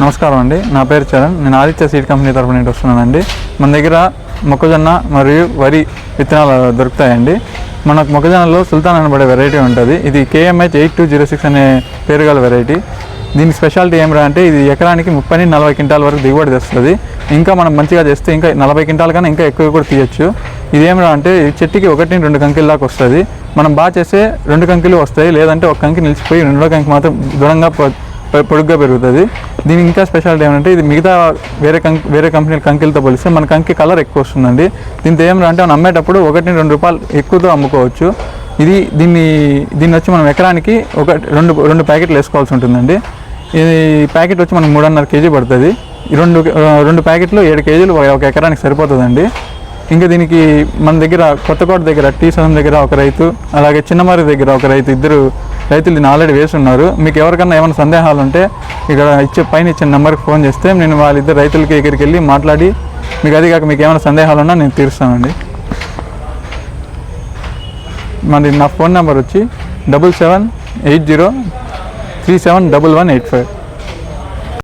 నమస్కారం అండి. నా పేరు చరణ్. నేను ఆదిత్య సీడ్ కంపెనీ తరఫు నుండి వస్తున్నానండి. మన దగ్గర మొక్కజొన్న మరియు వరి విత్తనాలు దొరుకుతాయండి. మనకు మొక్కజొన్నలో సుల్తాన్ అనబడే వెరైటీ ఉంటుంది. ఇది KMH eight two zero six అనే పేరు గల వెరైటీ దీని స్పెషాలిటీ ఏమిరా అంటే ఇది ఎకరానికి ముప్పై నుండి నలభై క్వింటాల వరకు దిగుబడి తెస్తుంది. ఇంకా మనం మంచిగా చేస్తే ఇంకా నలభై క్వింటాల కన్నా ఇంకా ఎక్కువ కూడా తీయచ్చు. ఇది ఏమిరా అంటే చెట్టుకి ఒకటి రెండు కంకిల దాకా వస్తుంది. మనం బాగా చేస్తే రెండు కంకిలు వస్తాయి. లేదంటే ఒక కంకి నిలిచిపోయి రెండో కంకి మాత్రం దృఢంగా పొ- పొడుగ్గా పెరుగుతుంది. దీనికి ఇంకా స్పెషాలిటీ ఏమంటే ఇది మిగతా వేరే కం వేరే కంపెనీల కంకిలతో పోలిస్తే మన కంకి కలర్ ఎక్కువ వస్తుందండి. దీంతో ఏమిరా అంటే మనం అమ్మేటప్పుడు ఒకటి రెండు రూపాయలు ఎక్కువతో అమ్ముకోవచ్చు. ఇది దీన్ని దీన్ని వచ్చి మనం ఎకరానికి ఒక రెండు రెండు ప్యాకెట్లు వేసుకోవాల్సి ఉంటుందండి. ఇది ప్యాకెట్ వచ్చి మనకు మూడున్నర కేజీ పడుతుంది. రెండు రెండు ప్యాకెట్లు ఏడు కేజీలు ఒక ఎకరానికి సరిపోతుందండి. ఇంకా దీనికి మన దగ్గర కొత్తకోట దగ్గర టీ సదం దగ్గర ఒక రైతు అలాగే చిన్నమారి దగ్గర ఒక రైతు ఇద్దరు రైతులు దీన్ని ఆల్రెడీ వేసి ఉన్నారు. మీకు ఎవరికన్నా ఏమైనా సందేహాలు ఉంటే ఇక్కడ ఇచ్చే పైన ఇచ్చిన నెంబర్కి ఫోన్ చేస్తే నేను వాళ్ళిద్దరు రైతులకి దగ్గరికి వెళ్ళి మాట్లాడి మీకు అది కాక మీకు ఏమైనా సందేహాలు ఉన్నా నేను తీరుస్తానండి. మరి నా ఫోన్ నెంబర్ వచ్చి double seven eight zero three seven double one eight five.